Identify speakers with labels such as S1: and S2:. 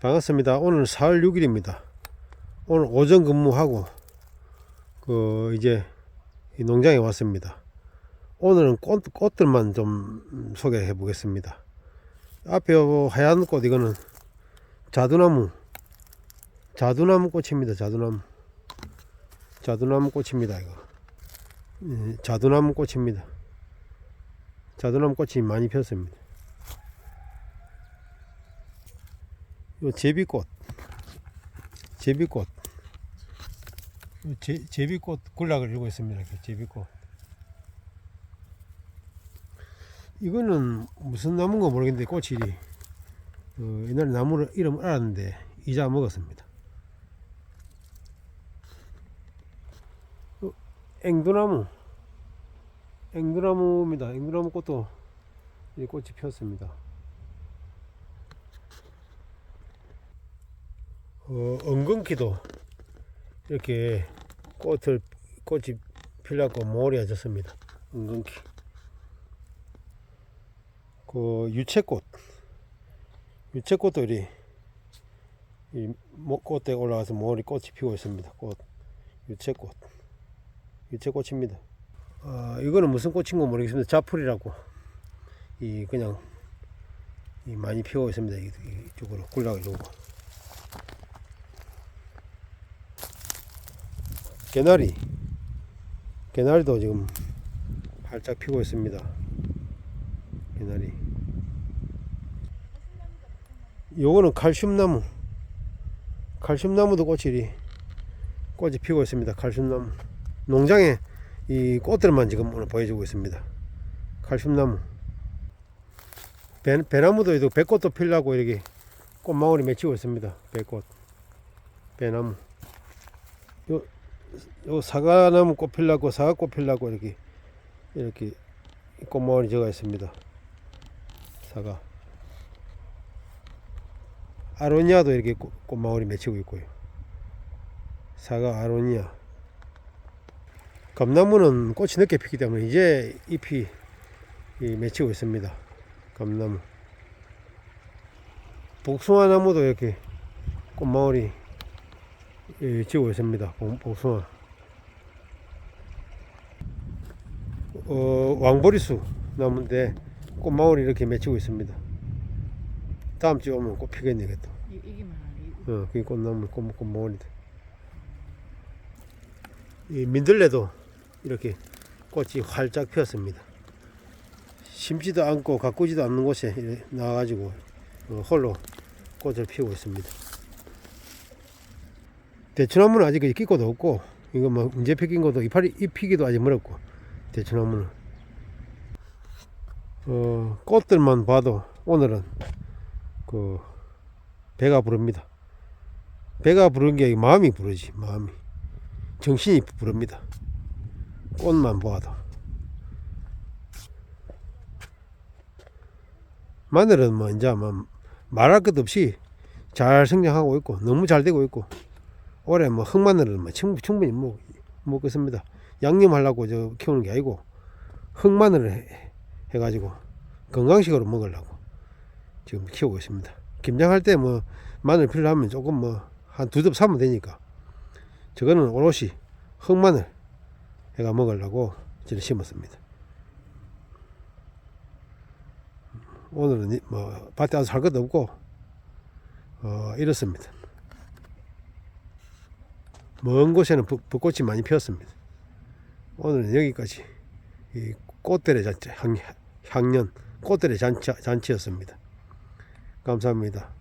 S1: 반갑습니다. 오늘 4월 6일입니다. 오늘 오전 근무하고 그 이제 이 농장에 왔습니다. 오늘은 꽃, 꽃들만 좀 소개해 보겠습니다. 앞에 요 하얀 꽃 이거는 자두나무 자두나무 꽃입니다. 자두나무 자두나무 꽃입니다. 이거 예, 자두나무 꽃입니다. 자두나무 꽃이 많이 폈습니다. 요 제비꽃. 제비꽃. 요 제, 제비꽃 군락을 이루고 있습니다. 이렇게 제비꽃. 이거는 무슨 나무인가 모르겠는데 꽃이 어, 옛날에 나무 이름 알았는데 이자 먹었습니다. 요 앵두나무. 앵두나무입니다. 앵두나무 꽃도 이 꽃이 피었습니다 어, 엉겅퀴도 이렇게 꽃을 꽃이 피려고 모리가 졌습니다. 엉겅퀴. 그 유채꽃, 유채꽃도 이리 이 모- 꽃에 올라가서 모리 꽃이 피고 있습니다. 꽃, 유채꽃, 유채꽃입니다. 아, 이거는 무슨 꽃인가 모르겠습니다. 자풀이라고 이 그냥 이 많이 피고 있습니다. 이- 이쪽으로 굴락을 주고. 개나리. 개나리도 지금 활짝 피고 있습니다. 개나리. 요거는 칼슘나무. 칼슘나무도 꽃이 꽃이 피고 있습니다. 칼슘나무. 농장에 이 꽃들만 지금 오늘 보여주고 있습니다. 칼슘나무. 배, 배나무도 이렇게 배꽃도 피려고 이렇게 꽃망울이 맺히고 있습니다. 배꽃. 배나무. 요 사과나무 꽃 필라고 사과 꽃 필라고 이렇게 이렇게 꽃마을이 적어 있습니다. 사과. 아로니아도 이렇게 꽃, 꽃마을이 맺히고 있고요. 사과 아로니아. 감나무는 꽃이 늦게 피기 때문에 이제 잎이 이 맺히고 있습니다. 감나무. 복숭아 나무도 이렇게 꽃마을이 예, 지고 있습니다. 복- 복숭아. 어, 왕보리수 나무인데 꽃마을이 이렇게 맺히고 있습니다. 다음 주에 오면 꽃 피겠네, 이것도.
S2: 이, 이게만 이-
S1: 어, 그게 꽃나무, 꽃, 꽃마을이다. 이 민들레도 이렇게 꽃이 활짝 피었습니다. 심지도 않고 가꾸지도 않는 곳에 나와가지고 어, 홀로 꽃을 피우고 있습니다. 대추나무는 아직 끼꽃도 없고 이거 뭐 문제 피긴 것도 이파리 잎 피기도 아직 멀었고 대추나무는 어, 꽃들만 봐도 오늘은 그 배가 부릅니다. 배가 부른 게 마음이 부르지 마음이 정신이 부릅니다. 꽃만 봐도 마늘은 뭐 이제 뭐 말할 것 없이 잘 성장하고 있고 너무 잘 되고 있고 올해 뭐 흑마늘은 뭐 충분히, 먹, 먹겠습니다. 양념하려고 저 키우는 게 아니고 흑마늘을 해, 해가지고 건강식으로 먹으려고 지금 키우고 있습니다. 김장할 때 뭐 마늘 필요하면 조금 뭐 한두덥 사면 되니까 저거는 오롯이 흑마늘 해가 먹으려고 저를 심었습니다. 오늘은 이- 뭐 밭에 와서 할 것도 없고 어, 이렇습니다. 먼 곳에는 벚- 벚꽃이 많이 피었습니다. 오늘은 여기까지 이 꽃들의 잔치, 향, 향년 꽃들의 잔치, 잔치였습니다. 감사합니다.